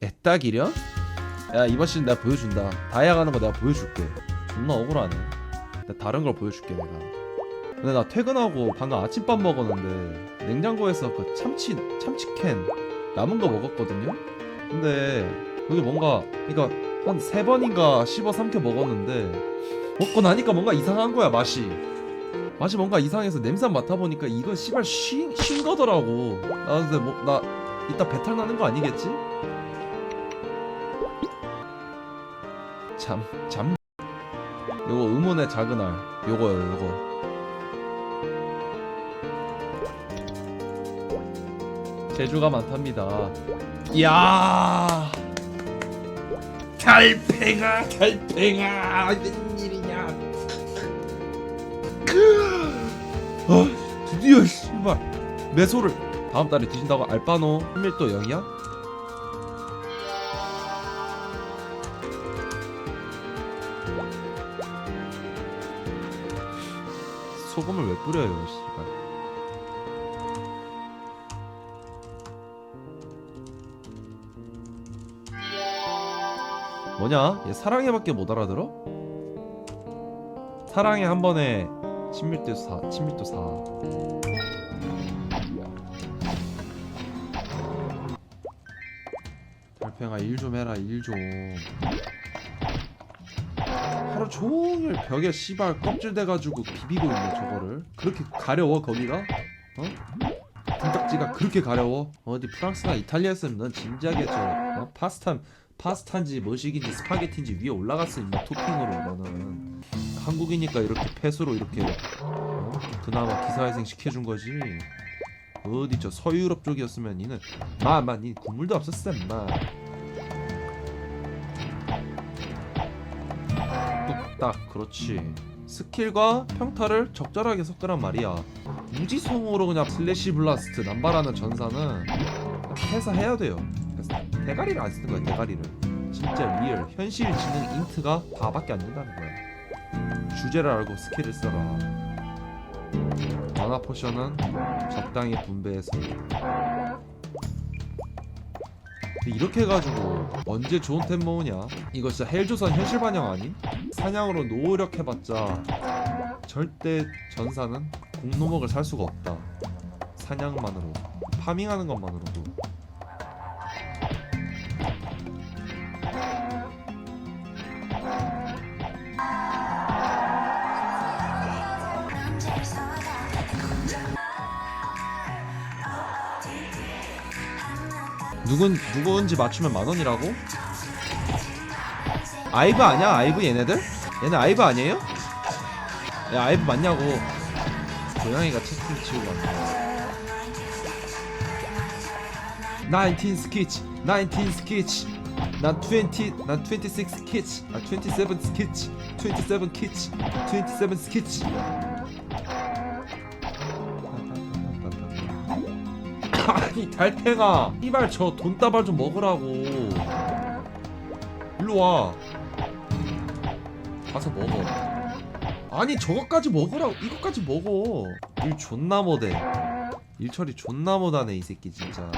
애따기려? 야 이번 시즌 내가 보여준다. 다이아 가는 거 내가 보여줄게. 존나 억울하네. 내가 다른 걸 보여줄게 내가. 근데 나 퇴근하고 방금 아침밥 먹었는데 냉장고에서 그 참치 참치캔 남은 거 먹었거든요? 근데 그게 뭔가 그니까 한 세 번인가 씹어 삼켜 먹었는데 먹고 나니까 뭔가 이상한 거야 맛이 맛이 뭔가 이상해서 냄새 맡아보니까 이거 씨발 쉰, 쉰 거더라고 나 근데 뭐 나 이따 배탈 나는 거 아니겠지? 잠, 잠. 요거 의문의 작은 알. 요거요, 요거. 재주가 많답니다. 이야! 달팽아, 달팽아, 웬일이 냐? 어, 드디어 씨발 매소를 다음 달에 뒤진다고 알바노 한밀도 0이야? 소금을 왜 뿌려요, 씨발. 뭐냐? 얘 사랑해밖에 못 알아들어? 사랑해 한 번에 친밀도 4, 친밀도 4. 달팽아 일 좀 해라 일 좀. 하루 종일 벽에 씨발 껍질 대가지고 비비고 있네 저거를 그렇게 가려워 거기가? 어? 등딱지가 그렇게 가려워? 어디 프랑스나 이탈리아였으면 넌 진작에 저 어? 파스타 파스타인지 뭐식인지 스파게티인지 위에 올라갔으면 이 토핑으로 너는 한국이니까 이렇게 펫으로 이렇게 어? 그나마 기사회생 시켜준 거지. 어디 저 서유럽 쪽이었으면 니는 마마 니 국물도 없었어 마. 뚝딱 그렇지. 스킬과 평타를 적절하게 섞으란 말이야. 무지성으로 그냥 슬래시 블라스트 남발하는 전사는 회사해야 돼요. 대가리를 안 쓰는 거야 대가리를. 진짜 리얼 현실 지능 인트가 다밖에 안 된다는 거야 주제를 알고 스킬을 써라. 만화 포션은 적당히 분배해서. 이렇게 해가지고 언제 좋은 템 모으냐? 이거 진짜 헬조선 현실 반영 아니? 사냥으로 노력해봤자 절대 전사는 공노목을 살 수가 없다. 사냥만으로 파밍하는 것만으로도 누군 누군지 맞추면 만 원이라고? 아이브 아니야? 아이브 얘네들? 얘네 아이브 아니에요? 야 아이브 맞냐고 고양이가 채팅 치우고 왔네 19 스키치 19 스키치 난 20, 난 26 스키치 아 27 스키치 27 키치 27 스키치 아니 달팽아. 이발 저 돈다발 좀 먹으라고. 일로 와. 가서 먹어. 아니 저거까지 먹으라고. 이거까지 먹어. 일 존나 못해. 일 처리 존나 못하네 이 새끼 진짜.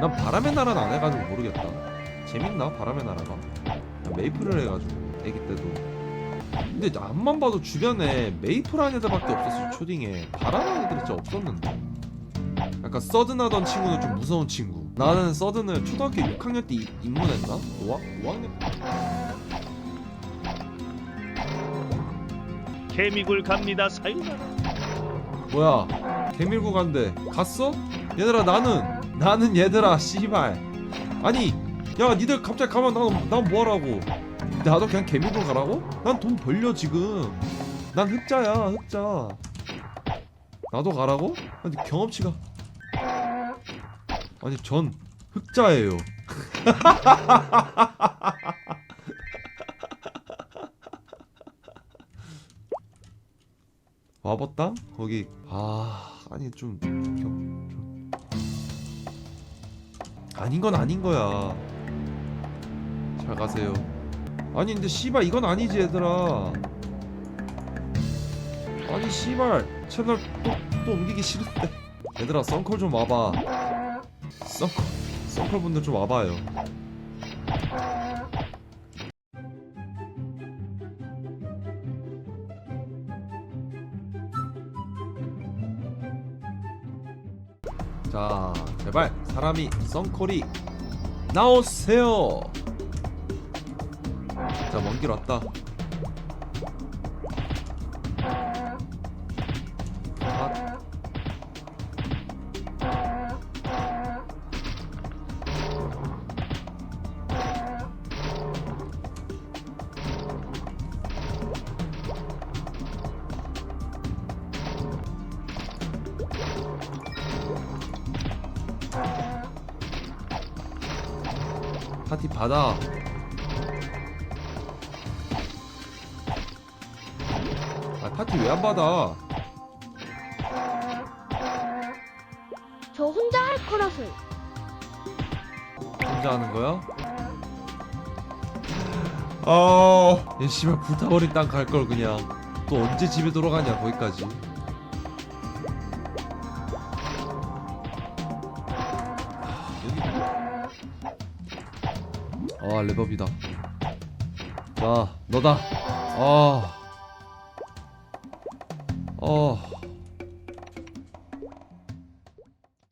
난 바람의 나라는 안 해가지고 모르겠다. 재밌나? 바람의 나라가? 난 메이플을 해가지고 애기 때도 근데 앞만 봐도 주변에 메이플 한 애들밖에 없었어 초딩에 바람한 애들이 진짜 없었는데. 약간 서든하던 친구는 좀 무서운 친구. 나는 서든을 초등학교 6학년 때 이- 입문했나? 5학, 5학년? 개미굴 갑니다. 사유나라 뭐야? 개밀고 간대. 갔어? 얘들아 나는 나는 얘들아 씨발. 아니 야 니들 갑자기 가면 난, 난 뭐하라고 나도 그냥 개밀고 가라고? 난 돈 벌려 지금. 난 흑자야 흑자. 나도 가라고? 아니 경험치가. 아니 전 흑자예요. 와봤다? 거기. 아 아니 좀, 경, 좀. 아닌 건 아닌 거야. 잘 가세요 아니 근데 씨발 이건 아니지 얘들아. 아니 씨발 채널 또, 또 옮기기 싫은데. 얘들아 썬콜 좀 와봐. 썬콜 썬콜 분들 좀 와봐요. 자 제발 사람이 썬콜이 나오세요 자 먼 길 왔다. 아, 파티 받아 파티 왜 안 받아 저 혼자 할 거라서 혼자 하는 거야? 아, 얘 씨발 불타버린 땅 갈 걸 그냥. 또 언제 집에 돌아가냐 거기까지. 아. 아 레버비다. 자 너다. 아. 어.